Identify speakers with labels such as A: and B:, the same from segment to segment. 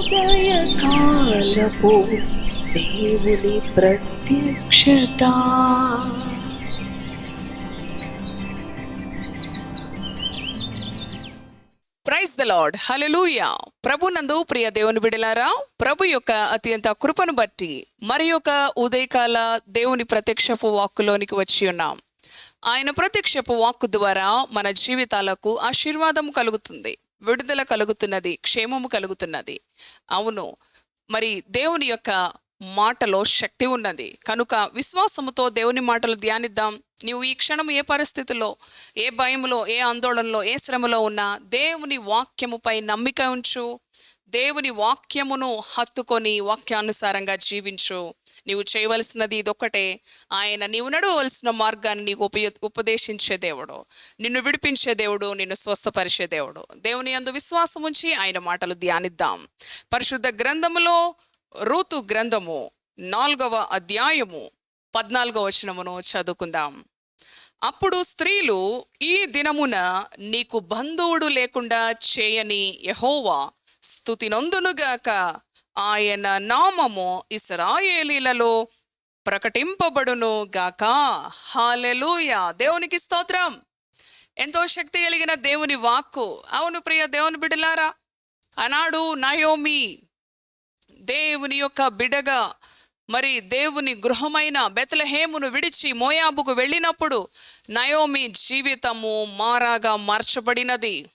A: ఉదయకాలపు దేవుని ప్రత్యక్షత.
B: ప్రైజ్ ద లార్డ్ హల్లెలూయా ప్రభు నందు ప్రియ దేవుని బిడలారా ప్రభు యొక్క అత్యంత కృపను బట్టి మరి యొక్క ఉదయకాల దేవుని ప్రత్యక్షపు వాక్కులోనికి వచ్చి ఉన్నాం. ఆయన ప్రత్యక్షపు వాక్కు ద్వారా మన జీవితాలకు ఆశీర్వాదం కలుగుతుంది. విడుదల కలుగుతున్నది క్షేమము కలుగుతున్నది. అవును. మరి దేవుని యొక్క మాటలో శక్తి ఉన్నది. కనుక విశ్వాసముతో దేవుని మాటలు ధ్యానిద్దాం. నీవు ఈ క్షణం ఏ పరిస్థితిలో ఏ భయంలో ఏ ఆందోళనలో ఏ శ్రమలో ఉన్నా దేవుని వాక్యముపై నమ్మిక ఉంచు. దేవుని వాక్యమును హత్తుకొని వాక్యానుసారంగా జీవించు. నీవు చేయవలసినది ఇదొక్కటే. ఆయన నీవు నడవలసిన మార్గాన్ని నీకు ఉపయో ఉపదేశించే దేవుడు. నిన్ను విడిపించే దేవుడు నిన్ను స్వస్థపరిచే దేవుడు. దేవుని అందు విశ్వాసం ఉంచి ఆయన మాటలు ధ్యానిద్దాం. పరిశుద్ధ గ్రంథములో రూతు గ్రంథము నాలుగవ అధ్యాయము పద్నాలుగవ వచనమును చదువుకుందాం. అప్పుడు స్త్రీలు ఈ దినమున నీకు బంధువుడు లేకుండా చేయని యహోవా స్థుతి నొందునుగాక ఆయన నామము ఇస్రాయేలీలలో ప్రకటింపబడును గాక. హాలెలూయ దేవునికి స్తోత్రం. ఎంతో శక్తి కలిగిన దేవుని వాక్కు. అవును ప్రియ దేవుని బిడలారా అనాడు నయోమి దేవుని యొక్క బిడగా మరి దేవుని గృహమైన బెతలహేమును విడిచి మోయాబుకు వెళ్ళినప్పుడు నయోమి జీవితము మారాగా మార్చబడినది.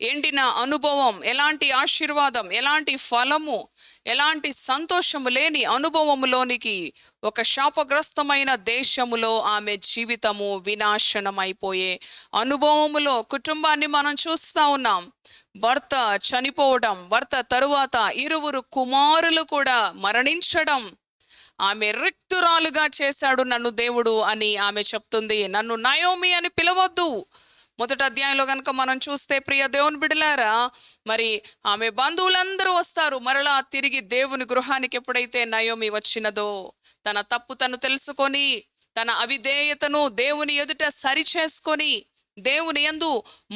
B: ఎండిన అనుభవం ఎలాంటి ఆశీర్వాదం ఎలాంటి ఫలము ఎలాంటి సంతోషము లేని అనుభవములోనికి ఒక శాపగ్రస్తమైన దేశములో ఆమె జీవితము వినాశనమైపోయే అనుభవములో కుటుంబాన్ని మనం చూస్తూ ఉన్నాం. భర్త చనిపోవడం భర్త తరువాత ఇరువురు కుమారులు కూడా మరణించడం ఆమె రిక్తురాలుగా చేశాడు నన్ను దేవుడు అని ఆమె చెప్తుంది. నన్ను నయోమి అని పిలవద్దు. మొదటి అధ్యాయంలో కనుక మనం చూస్తే ప్రియ దేవుని బిడలారా మరి ఆమె బంధువులందరూ వస్తారు. మరలా తిరిగి దేవుని గృహానికి ఎప్పుడైతే నయోమి వచ్చినదో తన తప్పు తను తెలుసుకొని తన అవిధేయతను దేవుని ఎదుట సరి చేసుకొని దేవుని యందు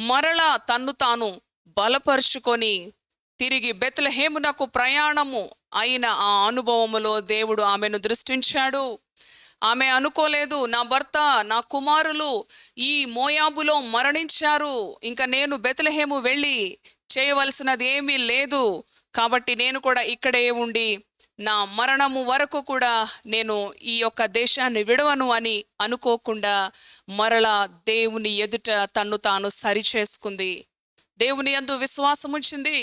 B: మరలా తన్ను తాను బలపరుచుకొని తిరిగి బెత్లహేమునకు ప్రయాణము అయిన ఆ అనుభవములో దేవుడు ఆమెను దృష్టించాడు. ఆమె అనుకోలేదు నా భర్త నా కుమారులు ఈ మోయాబులో మరణించారు. ఇంకా నేను బెతలహేము వెళ్ళి చేయవలసినది ఏమీ లేదు. కాబట్టి నేను కూడా ఇక్కడే ఉండి నా మరణము వరకు కూడా నేను ఈ యొక్క దేశాన్ని విడవను అని అనుకోకుండా మరలా దేవుని ఎదుట తన్ను తాను సరి చేసుకుంది దేవుని యందు విశ్వాసం ఉంచింది.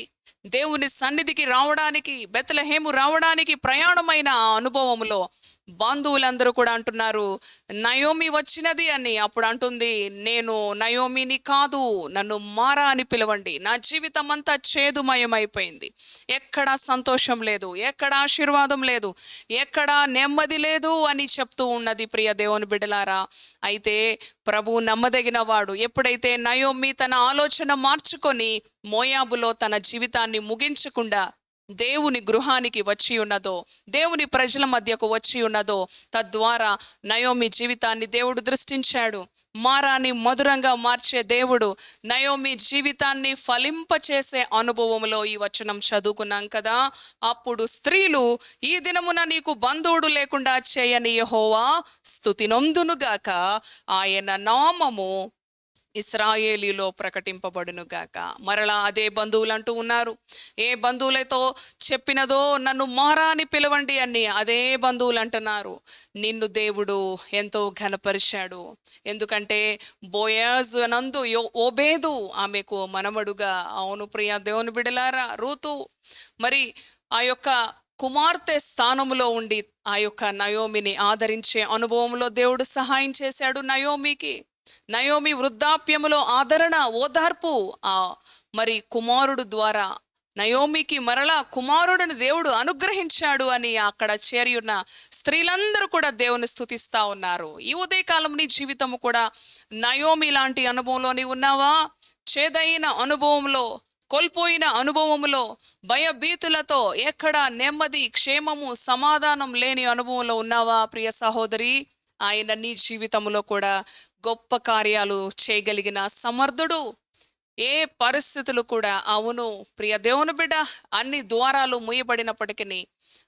B: దేవుని సన్నిధికి రావడానికి బెతలహేము రావడానికి ప్రయాణమైన ఆ అనుభవములో బంధువులందరూ కూడా అంటున్నారు నయోమి వచ్చినది అని అప్పుడు అంటుంది నేను నయోమిని కాదు నన్ను మారా అని పిలవండి. నా జీవితం అంతా చేదుమయమైపోయింది. ఎక్కడా సంతోషం లేదు ఎక్కడ ఆశీర్వాదం లేదు ఎక్కడా నెమ్మది లేదు అని చెప్తూ ఉన్నది ప్రియ దేవుని బిడ్డలారా. అయితే ప్రభు నమ్మదగిన వాడు ఎప్పుడైతే నయోమి తన ఆలోచన మార్చుకొని మోయాబులో తన జీవితాన్ని ముగించకుండా దేవుని గృహానికి వచ్చి ఉన్నదో దేవుని ప్రజల మధ్యకు వచ్చి ఉన్నదో తద్వారా నయోమి జీవితాన్ని దేవుడు దృష్టించాడు. మారాని మధురంగా మార్చే దేవుడు నయోమి జీవితాన్ని ఫలింపచేసే అనుభవంలో ఈ వచనం చదువుకున్నాం కదా. అప్పుడు స్త్రీలు ఈ దినమున నీకు బంధువుడు లేకుండా చేయని యహోవా స్థుతి నొందునుగాక ఆయన నామము ఇస్రాయేలీలో ప్రకటింపబడును గాక. మరలా అదే బంధువులు అంటూ ఉన్నారు. ఏ బంధువులతో చెప్పినదో నన్ను మారా అని పిలవండి అని అదే బంధువులు అంటున్నారు నిన్ను దేవుడు ఎంతో ఘనపరిచాడు. ఎందుకంటే బోయాజ్ నందు యో- ఓబేదు ఆమెకు మనమడుగా అవును ప్రియ దేవుని బిడలారా రూతు. మరి ఆ యొక్క కుమార్తె స్థానములో ఉండి ఆ యొక్క నయోమిని ఆదరించే అనుభవంలో దేవుడు సహాయం చేశాడు నయోమికి. నయోమి వృద్ధాప్యములో ఆదరణ ఓదార్పు. ఆ మరి కుమారుడు ద్వారా నయోమికి మరలా కుమారుడిని దేవుడు అనుగ్రహించాడు అని అక్కడ చేరి ఉన్న స్త్రీలందరూ కూడా దేవుని స్థుతిస్తా ఉన్నారు. ఈ ఉదయకాలం నీ జీవితము కూడా నయోమి లాంటి అనుభవంలోని ఉన్నావా? చేదైన అనుభవంలో కోల్పోయిన అనుభవములో భయభీతులతో ఎక్కడ నెమ్మది క్షేమము సమాధానం లేని అనుభవంలో ఉన్నావా ప్రియ సహోదరి? ఆయన నీ జీవితంలో కూడా గొప్ప కార్యాలు చేయగలిగిన సమర్థుడు. ఏ పరిస్థితులు కూడా అవును ప్రియ దేవుని బిడ్డ అన్ని ద్వారాలు మూయబడినప్పటికీ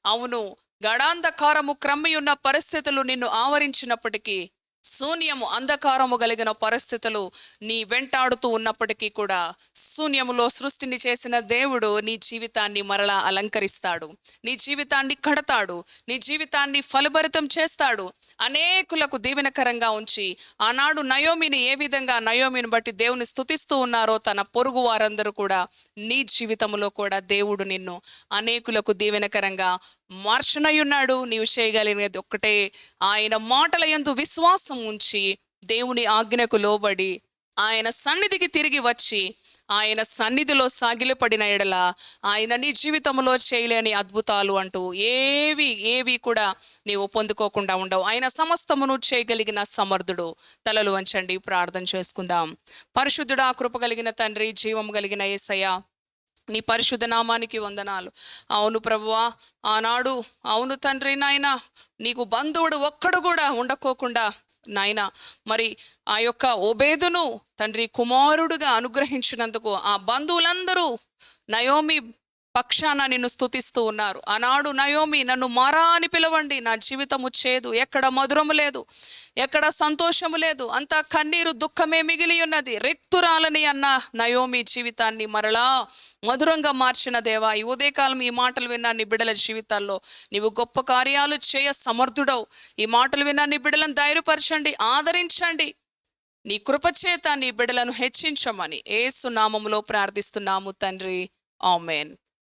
B: అవును గడాంధకారము క్రమ్మి ఉన్న పరిస్థితులు నిన్ను ఆవరించినప్పటికీ శూన్యము అంధకారము కలిగిన పరిస్థితులు నీ వెంటాడుతూ ఉన్నప్పటికీ కూడా శూన్యములో సృష్టిని చేసిన దేవుడు నీ జీవితాన్ని మరలా అలంకరిస్తాడు. నీ జీవితాన్ని కడతాడు. నీ జీవితాన్ని ఫలభరితం చేస్తాడు. అనేకులకు దీవెనకరంగా ఉంచి ఆనాడు నయోమిని ఏ విధంగా నయోమిని బట్టి దేవుని స్థుతిస్తూ ఉన్నారో తన పొరుగు వారందరూ కూడా నీ జీవితంలో కూడా దేవుడు నిన్ను అనేకులకు దీవెనకరంగా మార్చనయ్యున్నాడు నీవు చేయగలిగినది ఒక్కటే. ఆయన మాటల యందు విశ్వాసం ఉంచి దేవుని ఆజ్ఞకు లోబడి ఆయన సన్నిధికి తిరిగి వచ్చి ఆయన సన్నిధిలో సాగిలపడిన ఎడల ఆయన నీ జీవితంలో చేయలేని అద్భుతాలు అంటూ ఏవి ఏవి కూడా నీవు పొందుకోకుండా ఉండవు. ఆయన సమస్తమును చేయగలిగిన సమర్థుడు. తలలు వంచండి. ప్రార్థన చేసుకుందాం. పరిశుద్ధుడా కృప కలిగిన తండ్రి జీవం కలిగిన ఏసయ్య నీ పరిశుద్ధ నామానికి వందనాలు. అవును ప్రభువా ఆనాడు అవును తండ్రి నాయన నీకు బంధువుడు ఒక్కడు కూడా ఉండకోకుండా నాయన మరి ఆ యొక్క ఒబేదును తండ్రి కుమారుడుగా అనుగ్రహించినందుకు ఆ బంధువులందరూ నయోమి పక్షాన నిన్ను స్థుతిస్తూ ఉన్నారు. ఆనాడు నయోమి నన్ను మారా అని పిలవండి. నా జీవితము చేదు. ఎక్కడ మధురము లేదు. ఎక్కడ సంతోషము లేదు. అంతా కన్నీరు దుఃఖమే మిగిలి ఉన్నది. రిక్తురాలని అన్న నయోమి జీవితాన్ని మరలా మధురంగా మార్చిన దేవా ఈ ఉదయకాలం ఈ మాటలు విన్న నీ బిడ్డల జీవితాల్లో నీవు గొప్ప కార్యాలు చేయ సమర్థుడవు. ఈ మాటలు విన్న నీ బిడ్డలను ధైర్యపరచండి. ఆదరించండి. నీ కృపచేత నీ బిడ్డలను హెచ్చించమని ఏసునామములో ప్రార్థిస్తున్నాము తండ్రి. Amen.